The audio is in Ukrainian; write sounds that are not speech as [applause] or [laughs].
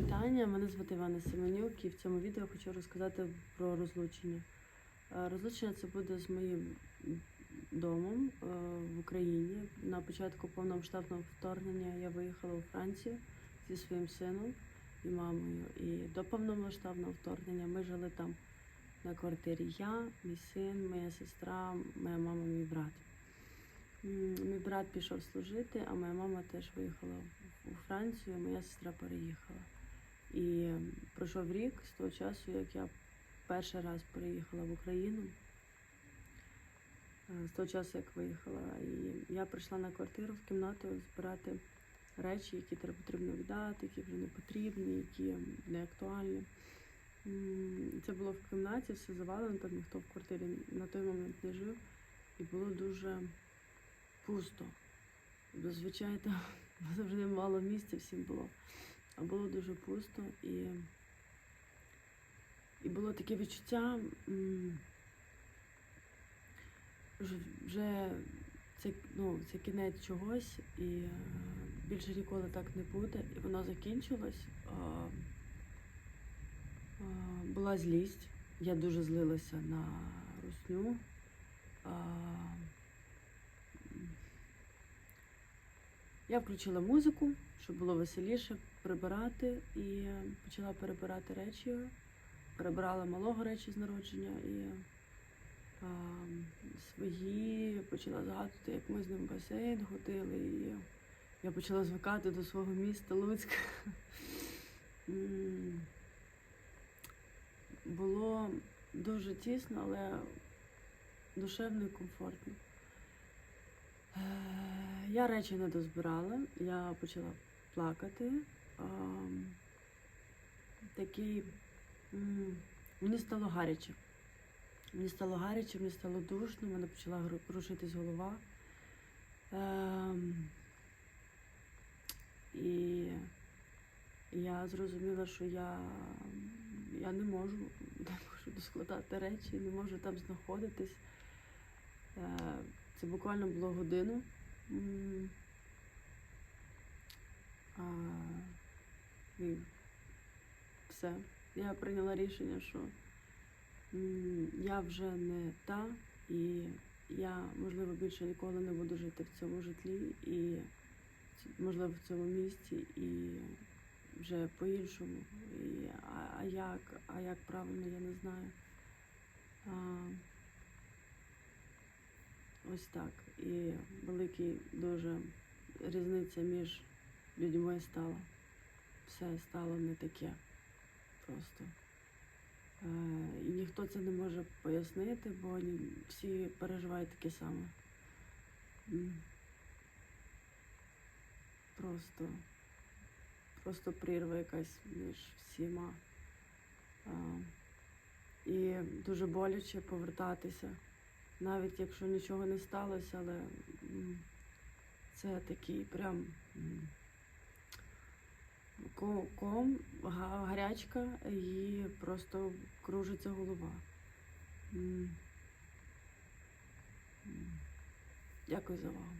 Вітання, мене звати Івана Семенюк і в цьому відео хочу розказати про розлучення. Е, Розлучення це буде з моїм домом е, в Україні. На початку повномасштабного вторгнення я виїхала у Францію зі своїм сином і мамою. І до повномасштабного вторгнення ми жили там на квартирі. Я, мій син, моя сестра, моя мама, мій брат. Мій брат пішов служити, а моя мама теж виїхала у Францію, моя сестра переїхала. І пройшов рік з того часу, як я перший раз переїхала в Україну. Е, З того часу, як виїхала. І я прийшла на квартиру в кімнату збирати речі, які треба потрібно віддати, які вже не потрібні, які не актуальні. Це було в кімнаті, все завалено, там ніхто в квартирі на той момент не жив. І було дуже пусто. Зазвичай там [laughs] завжди мало місця всім було. А було дуже пусто і, і було таке відчуття, що вже це, ну, це кінець чогось, і е, більше ніколи так не буде. І воно закінчилось. Була злість. Я дуже злилася на русню. Я включила музику, щоб було веселіше прибирати, і почала перебирати речі. Перебирала малого речі з народження і а, свої почала згадувати, як ми з ним басейн ходили. І я почала звикати до свого міста Луцька. [laughs] Було дуже тісно, але душевно і комфортно. Е, Я речі не дозбирала, я почала плакати. Такий мені стало гаряче. Мені стало гаряче, мені стало душно, мене почала крушитись голова. Ем, І я зрозуміла, що я, я не можу, [laughs] не можу складати речі, не можу там знаходитись. Це буквально було годину. А, і все. Я прийняла рішення, що я вже не та, і я, можливо, більше ніколи не буду жити в цьому житлі, і можливо в цьому місці, і вже по-іншому. А, а як, а як правильно, я не знаю. А, Ось так. І великий дуже різниця між людьми стала. Все стало не таке просто. Е, і ніхто це не може пояснити, бо всі переживають таке саме. Просто, просто прірва якась між всіма. А, і дуже боляче повертатися навіть якщо нічого не сталося, але це такий прям ком, гарячка і просто кружиться голова. Дякую за увагу.